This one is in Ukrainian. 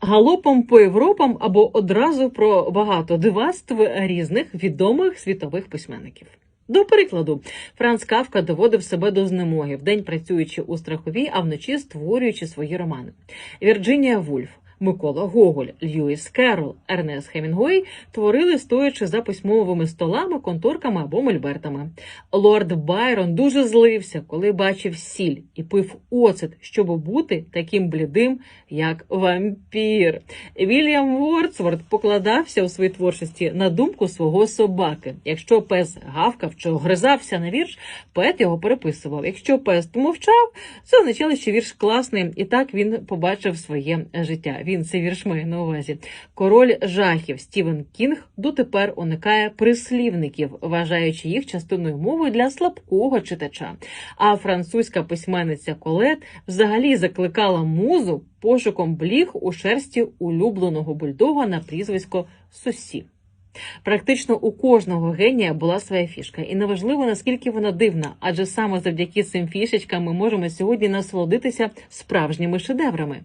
Галопом по Європам або одразу про багато диваств різних відомих світових письменників. До прикладу, Франц Кавка доводив себе до знемоги, вдень працюючи у страховій, а вночі створюючи свої романи. Вірджинія Вульф, Микола Гоголь, Льюіс Керрол, Ернест Хемінгуей творили стоячи за письмовими столами, конторками або мольбертами. Лорд Байрон дуже злився, коли бачив сіль і пив оцет, щоб бути таким блідим, як вампір. Вільям Вордсворт покладався у своїй творчості на думку свого собаки. Якщо пес гавкав чи огризався на вірш, поет його переписував. Якщо пес мовчав, це означало, що вірш класний, і так він побачив своє життя. Він цей вірш має на увазі. Король жахів Стівен Кінг дотепер уникає прислівників, вважаючи їх частиною мови для слабкого читача. А французька письменниця Колет взагалі закликала музу пошуком бліг у шерсті улюбленого бульдога на прізвисько Сусі. Практично у кожного генія була своя фішка, і неважливо наскільки вона дивна, адже саме завдяки цим фішечкам ми можемо сьогодні насолодитися справжніми шедеврами.